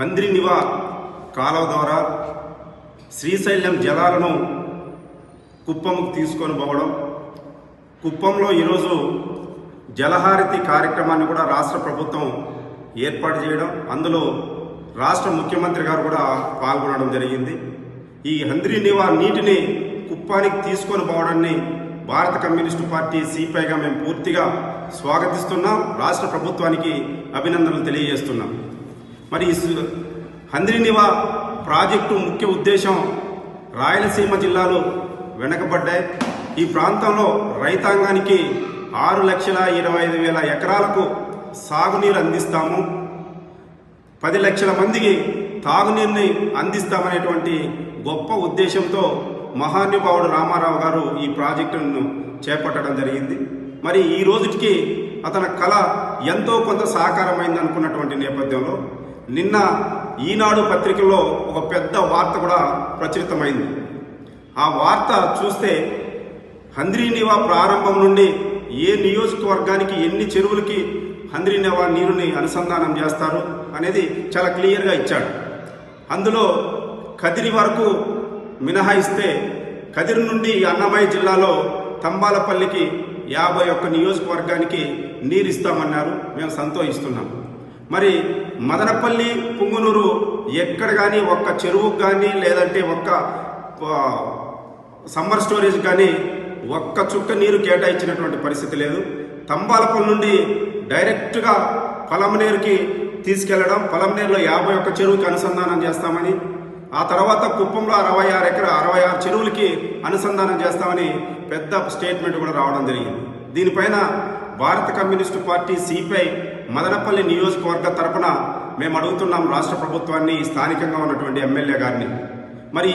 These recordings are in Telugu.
హంద్రినివా కాలువ ద్వారా శ్రీశైలం జలాలను కుప్పంకు తీసుకొని పోవడం. కుప్పంలో ఈరోజు జలహారతి కార్యక్రమాన్ని కూడా రాష్ట్ర ప్రభుత్వం ఏర్పాటు చేయడం. అందులో రాష్ట్ర ముఖ్యమంత్రి గారు కూడా పాల్గొనడం జరిగింది. ఈ హంద్రినివా నీటిని కుప్పానికి తీసుకొని పోవడాన్ని భారత కమ్యూనిస్టు పార్టీ సిపిఐగా మేము పూర్తిగా స్వాగతిస్తున్నాం. రాష్ట్ర ప్రభుత్వానికి అభినందనలు తెలియజేస్తున్నాం. మరి హంద్రినివా ప్రాజెక్టు ముఖ్య ఉద్దేశం రాయలసీమ జిల్లాలు వెనకబడ్డాయి. ఈ ప్రాంతంలో రైతాంగానికి ఆరు లక్షల ఇరవై ఐదు వేల ఎకరాలకు సాగునీరు అందిస్తాము. పది లక్షల మందికి తాగునీరుని అందిస్తామనేటువంటి గొప్ప ఉద్దేశంతో మహానుభావుడు రామారావు గారు ఈ ప్రాజెక్టును చేపట్టడం జరిగింది. మరి ఈ రోజుకి అతని కళ ఎంతో కొంత సాకారమైంది అనుకున్నటువంటి నేపథ్యంలో నిన్న ఈనాడు పత్రికలో ఒక పెద్ద వార్త కూడా ప్రచురితమైంది. ఆ వార్త చూస్తే హంద్రీనివా ప్రారంభం నుండి ఏ నియోజకవర్గానికి ఎన్ని చెరువులకి హంద్రీనివా నీరుని అనుసంధానం చేస్తారు అనేది చాలా క్లియర్గా ఇచ్చాడు. అందులో కదిరి వరకు మినహాయిస్తే కదిరి నుండి అన్నమయ్య జిల్లాలో తంబాలపల్లికి యాభై ఒక్క నియోజకవర్గానికి నీరు ఇస్తామన్నారు. మేము సంతోషిస్తున్నాము మరి మదనపల్లి పుంగునూరు ఎక్కడ కానీ ఒక్క చెరువుకు కానీ లేదంటే ఒక్క సమ్మర్ స్టోరేజ్ కానీ ఒక్క చుక్క నీరు కేటాయించినటువంటి పరిస్థితి లేదు. తంబాలపల్లి నుండి డైరెక్ట్గా పొలంనేరుకి తీసుకెళ్ళడం పొలంనేరులో యాభై ఒక్క చెరువుకి అనుసంధానం చేస్తామని ఆ తర్వాత కుప్పంలో అరవై ఆరు ఎకర అరవై ఆరు చెరువులకి అనుసంధానం చేస్తామని పెద్ద స్టేట్మెంట్ కూడా రావడం జరిగింది. దీనిపైన భారత కమ్యూనిస్టు పార్టీ సిపిఐ మదనపల్లి నియోజకవర్గ తరపున మేము అడుగుతున్నాం రాష్ట్ర ప్రభుత్వాన్ని స్థానికంగా ఉన్నటువంటి ఎమ్మెల్యే గారిని. మరి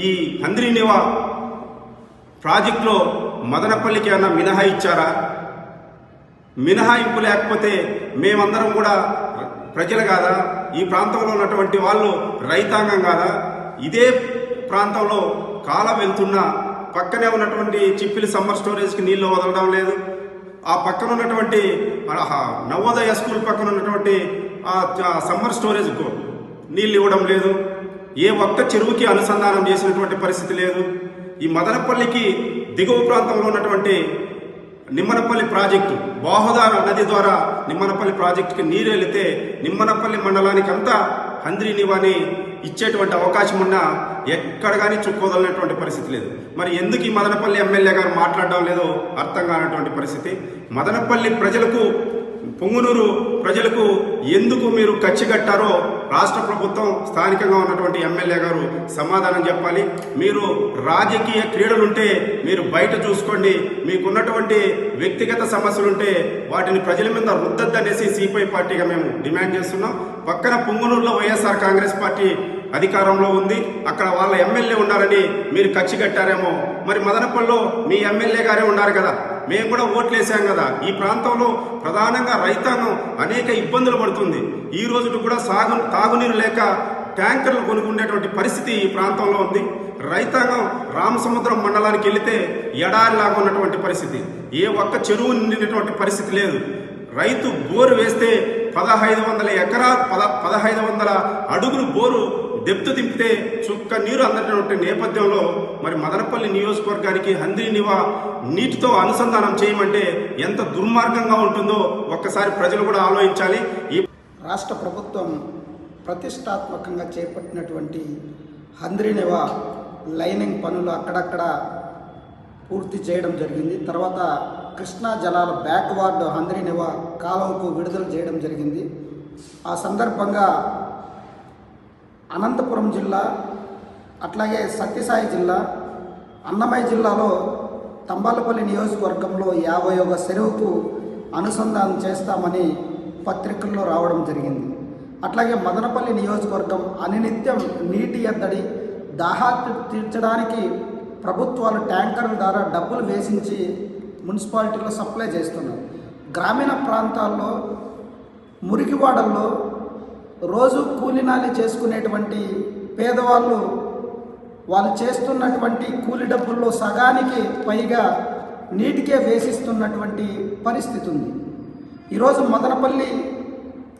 ఈ హంద్రీనివా ప్రాజెక్టులో మదనపల్లికి ఏమన్నా మినహా ఇచ్చారా? మినహాయింపు లేకపోతే మేమందరం కూడా ప్రజలు కాదా? ఈ ప్రాంతంలో ఉన్నటువంటి వాళ్ళు రైతాంగం కాదా? ఇదే ప్రాంతంలో కాలం వెళ్తున్న పక్కనే ఉన్నటువంటి చిప్పిలి సమ్మర్ స్టోరేజ్కి నీళ్ళు వదలడం లేదు. ఆ పక్కన ఉన్నటువంటి నవోదయ స్కూల్ పక్కన ఉన్నటువంటి ఆ సమ్మర్ స్టోరేజ్కు నీళ్ళు ఇవ్వడం లేదు. ఏ ఒక్క చెరువుకి అనుసంధానం చేసినటువంటి పరిస్థితి లేదు. ఈ మదనపల్లికి దిగువ ప్రాంతంలో ఉన్నటువంటి నిమ్మనపల్లి ప్రాజెక్టు బాహుదార నది ద్వారా నిమ్మనపల్లి ప్రాజెక్టుకి నీరు వెళితే నిమ్మనపల్లి మండలానికి అంతా హంద్రీనివాని ఇచ్చేటువంటి అవకాశం ఉన్నా ఎక్కడ కానీ చుక్కోదలనటువంటి పరిస్థితి లేదు. మరి ఎందుకు ఈ మదనపల్లి ఎమ్మెల్యే గారు మాట్లాడడం లేదో అర్థం కానటువంటి పరిస్థితి. మదనపల్లి ప్రజలకు పొంగునూరు ప్రజలకు ఎందుకు మీరు ఖర్చు కట్టారో రాష్ట్ర ప్రభుత్వం స్థానికంగా ఉన్నటువంటి ఎమ్మెల్యే గారు సమాధానం చెప్పాలి. మీరు రాజకీయ క్రీడలుంటే మీరు బయట చూసుకోండి. మీకున్నటువంటి వ్యక్తిగత సమస్యలుంటే వాటిని ప్రజల మీద రుద్దద్దనేసి సిపిఐ పార్టీగా మేము డిమాండ్ చేస్తున్నాం. పక్కన పొంగునూరులో వైఎస్ఆర్ కాంగ్రెస్ పార్టీ అధికారంలో ఉంది. అక్కడ వాళ్ళ ఎమ్మెల్యే ఉన్నారని మీరు ఖర్చు కట్టారేమో. మరి మదనపల్లిలో మీ ఎమ్మెల్యే గారే ఉన్నారు కదా. మేము కూడా ఓట్లేసాం కదా. ఈ ప్రాంతంలో ప్రధానంగా రైతాంగం అనేక ఇబ్బందులు పడుతుంది. ఈ రోజు కూడా సాగు తాగునీరు లేక ట్యాంకర్లు కొనుక్కునేటువంటి పరిస్థితి ఈ ప్రాంతంలో ఉంది. రైతాంగం రామసముద్రం మండలానికి వెళితే ఎడారిలాగా ఉన్నటువంటి పరిస్థితి. ఏ ఒక్క చెరువు నిండినటువంటి పరిస్థితి లేదు. రైతు బోరు వేస్తే పదహైదు వందల ఎకరా పద పదహైదు వందల అడుగులు బోరు దెప్తు దింపితే చుక్క నీరు అందటువంటి నేపథ్యంలో మరి మదనపల్లి నియోజకవర్గానికి హంద్రి నివా నీటితో అనుసంధానం చేయమంటే ఎంత దుర్మార్గంగా ఉంటుందో ఒక్కసారి ప్రజలు కూడా ఆలోచించాలి. ఈ రాష్ట్ర ప్రభుత్వం ప్రతిష్టాత్మకంగా చేపట్టినటువంటి హంద్రి నివా లైనింగ్ పనులు అక్కడక్కడ పూర్తి చేయడం జరిగింది. తర్వాత కృష్ణా జలాల బ్యాక్వార్డ్ హంద్రీనివా కాలంకు విడుదల చేయడం జరిగింది. ఆ సందర్భంగా అనంతపురం జిల్లా అట్లాగే సత్యసాయి జిల్లా అన్నమయ్య జిల్లాలో తంబాలపల్లి నియోజకవర్గంలో యాభై ఒక చెరువుకు అనుసంధానం చేస్తామని పత్రికల్లో రావడం జరిగింది. అట్లాగే మదనపల్లి నియోజకవర్గం అనినిత్యం నీటి ఎద్దడి దాహా తీర్చడానికి ప్రభుత్వాలు ట్యాంకర్ల ద్వారా డబ్బులు వేసించి మున్సిపాలిటీలో సప్లై చేస్తున్నారు. గ్రామీణ ప్రాంతాల్లో మురికివాడల్లో రోజు కూలినాలి చేసుకునేటువంటి పేదవాళ్ళు వాళ్ళు చేస్తున్నటువంటి కూలి డబ్బుల్లో సగానికి పైగా నీటికే వేసిస్తున్నటువంటి పరిస్థితి ఉంది. ఈరోజు Madanapalle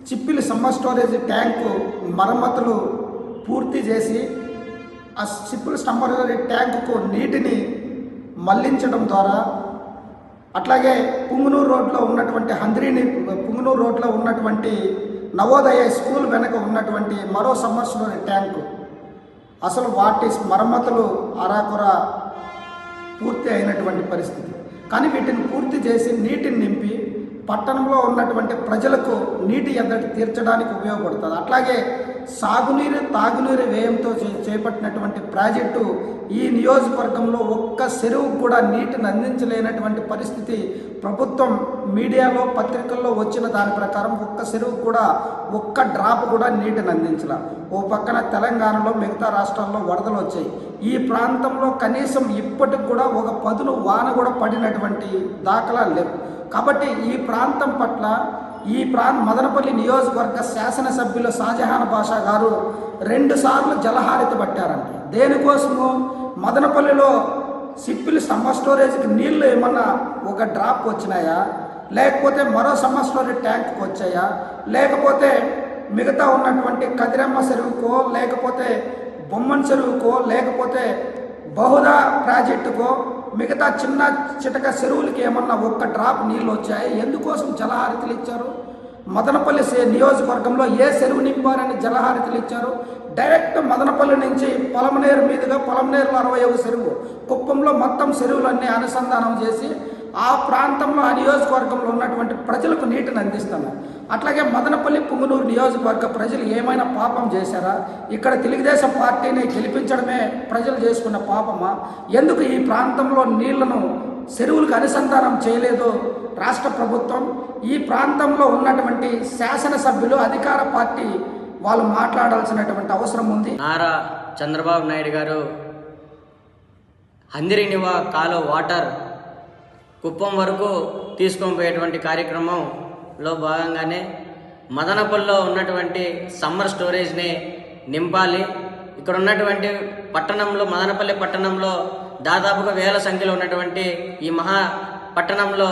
Chippili summer storage tank మరమ్మతులు పూర్తి చేసి ఆ చిప్పిలి సమ్మర్ స్టోరేజ్ ట్యాంకుకు నీటిని మళ్ళించడం ద్వారా అట్లాగే పుంగునూరు రోడ్లో ఉన్నటువంటి హంద్రీని పుంగునూరు రోడ్లో ఉన్నటువంటి నవోదయ స్కూల్ వెనక ఉన్నటువంటి మరో సమస్యలోని ట్యాంకు. అసలు వాటి మరమ్మతులు అరాకొర పూర్తి అయినటువంటి పరిస్థితి. కానీ వీటిని పూర్తి చేసి నీటిని నింపి పట్టణంలో ఉన్నటువంటి ప్రజలకు నీటి ఎద్దడి తీర్చడానికి ఉపయోగపడుతుంది. అట్లాగే సాగునీరు తాగునీరు వ్యయంతో చే- చేపట్టినటువంటి ప్రాజెక్టు ఈ నియోజకవర్గంలో ఒక్క చెరువుకు కూడా నీటిని అందించలేనటువంటి పరిస్థితి ప్రభుత్వం మీడియాలో పత్రికల్లో వచ్చిన దాని ప్రకారం ఒక్క చెరువు కూడా ఒక్క డ్రాప్ కూడా నీటిని అందించాల. ఓ పక్కన తెలంగాణలో మిగతా రాష్ట్రాల్లో వరదలు వచ్చాయి. ఈ ప్రాంతంలో కనీసం ఇప్పటికి కూడా ఒక పదును వాన కూడా పడినటువంటి దాఖలాలు లేవు. కాబట్టి ఈ ప్రాంతం పట్ల ఈ ప్రాంత మదనపల్లి నియోజకవర్గ శాసనసభ్యులు షాజహాన్ బాషా గారు రెండుసార్లు జలహారిత పట్టారంట. దేనికోసము? మదనపల్లిలో సిప్పిల్ సమ్మర్ స్టోరేజ్కి నీళ్ళు ఏమన్నా ఒక డ్రాప్ వచ్చినాయా? లేకపోతే మరో సమ్మర్ స్టోరేజ్ ట్యాంక్కి వచ్చాయా? లేకపోతే మిగతా ఉన్నటువంటి కదిరమ్మ చెరువుకో లేకపోతే బొమ్మన్ చెరువుకో లేకపోతే బహుదా ప్రాజెక్టుకో మిగతా చిన్న చిటక చెరువులకి ఏమన్నా ఒక్క డ్రాప్ నీళ్ళు వచ్చాయి? ఎందుకోసం జలహారతులు ఇచ్చారు? మదనపల్లి నియోజకవర్గంలో ఏ చెరువు నింపారని జలహారతులు ఇచ్చారు? డైరెక్ట్ మదనపల్లి నుంచి పొలమనేరు మీదుగా పొలమనేరులో అరవై ఒక చెరువు కుప్పంలో మొత్తం చెరువులన్నీ అనుసంధానం చేసి ఆ ప్రాంతంలో ఆ నియోజకవర్గంలో ఉన్నటువంటి ప్రజలకు నీటిని అందిస్తాను. అట్లాగే మదనపల్లి పుంగునూరు నియోజకవర్గ ప్రజలు ఏమైనా పాపం చేశారా? ఇక్కడ తెలుగుదేశం పార్టీని గెలిపించడమే ప్రజలు చేసుకున్న పాపమా? ఎందుకు ఈ ప్రాంతంలో నీళ్ళను చెరువులకు అనుసంధానం చేయలేదు రాష్ట్ర ప్రభుత్వం? ఈ ప్రాంతంలో ఉన్నటువంటి శాసనసభ్యులు అధికార పార్టీ వాళ్ళు మాట్లాడాల్సినటువంటి అవసరం ఉంది. నారా చంద్రబాబు నాయుడు గారు హందిరినివ కాలో వాటర్ కుప్పం వరకు తీసుకొని పోయేటువంటి కార్యక్రమంలో భాగంగానే మదనపల్లిలో ఉన్నటువంటి సమ్మర్ స్టోరేజ్ని నింపాలి. ఇక్కడ ఉన్నటువంటి పట్టణంలో మదనపల్లి పట్టణంలో దాదాపుగా వేల సంఖ్యలో ఉన్నటువంటి ఈ మహా పట్టణంలో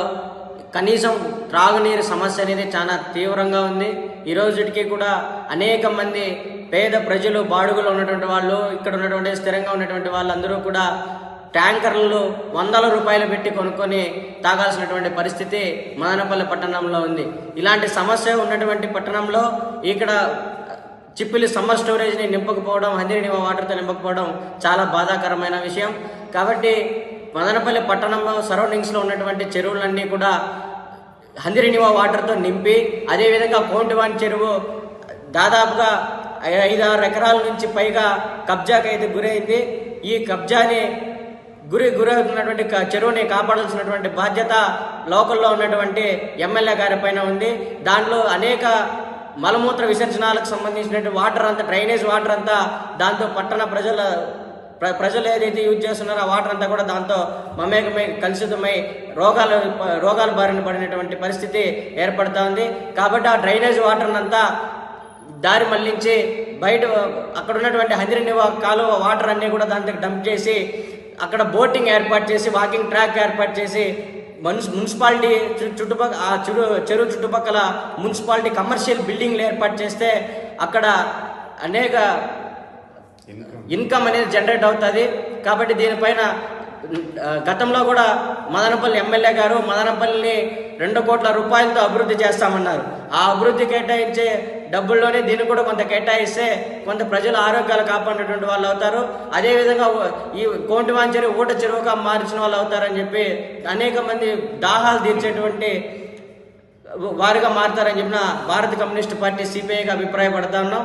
కనీసం త్రాగునీరు సమస్య అనేది చాలా తీవ్రంగా ఉంది. ఈ రోజుకి కూడా అనేక మంది పేద ప్రజలు బాడుగులు ఉన్నటువంటి వాళ్ళు ఇక్కడ ఉన్నటువంటి స్థిరంగా ఉన్నటువంటి వాళ్ళందరూ కూడా ట్యాంకర్లు వందల రూపాయలు పెట్టి కొనుక్కొని తాగాల్సినటువంటి పరిస్థితి మదనపల్లి పట్టణంలో ఉంది. ఇలాంటి సమస్య ఉన్నటువంటి పట్టణంలో ఇక్కడ చిప్పిలి సమ్మర్ స్టోరేజ్ని నింపకపోవడం హందిరిని వాటర్తో నింపకపోవడం చాలా బాధాకరమైన విషయం. కాబట్టి మదనపల్లి పట్టణంలో సరౌండింగ్స్లో ఉన్నటువంటి చెరువులన్నీ కూడా హందిరినివా వాటర్తో నింపి అదేవిధంగా కోంటివాన్ చెరువు దాదాపుగా ఐదారు ఎకరాల నుంచి పైగా కబ్జాకైతే గురైంది ఈ కబ్జాని గురి గురవుతున్నటువంటి చెరువుని కాపాడాల్సినటువంటి బాధ్యత లోకల్లో ఉన్నటువంటి ఎమ్మెల్యే గారి పైన ఉంది. దాంట్లో అనేక మలమూత్ర విసర్జనాలకు సంబంధించినటువంటి వాటర్ అంతా డ్రైనేజ్ వాటర్ అంతా దాంతో పట్టణ ప్రజల ప్ర- ప్రజలు ఏదైతే యూజ్ చేస్తున్నారో ఆ వాటర్ అంతా కూడా దాంతో మమేకమై కలుషితమై రోగాలు రోగాలు బారిన పడినటువంటి పరిస్థితి ఏర్పడుతూ ఉంది. కాబట్టి ఆ డ్రైనేజ్ వాటర్ అంతా దారి మళ్ళించి బయట అక్కడ ఉన్నటువంటి హందిరినివా కాలువ వాటర్ అన్నీ కూడా దాంట్లో డంప్ చేసి అక్కడ బోటింగ్ ఏర్పాటు చేసి వాకింగ్ ట్రాక్ ఏర్పాటు చేసి మున్సి మున్సిపాలిటీ చుట్టుపక్కల ఆ చెరు చెరువు చుట్టుపక్కల మున్సిపాలిటీ కమర్షియల్ బిల్డింగ్లు ఏర్పాటు చేస్తే అక్కడ అనేక ఇన్కమ్ అనేది జనరేట్ అవుతుంది. కాబట్టి దీనిపైన గతంలో కూడా మదనపల్లి ఎమ్మెల్యే గారు మదనపల్లిని రెండు కోట్ల రూపాయలతో అభివృద్ధి చేస్తామన్నారు. ఆ అభివృద్ధి కేటాయించే డబ్బుల్లోనే దీన్ని కూడా కొంత కేటాయిస్తే కొంత ప్రజల ఆరోగ్యాలు కాపాడినటువంటి వాళ్ళు అవుతారు. అదేవిధంగా ఈ కోంటి చెరువు ఊట చెరువుగా మార్చిన వాళ్ళు అవుతారని చెప్పి అనేక మంది దాహాలు తీర్చేటువంటి వారిగా మారుతారని చెప్పిన భారత కమ్యూనిస్ట్ పార్టీ సిపిఐగా అభిప్రాయపడతా ఉన్నాం.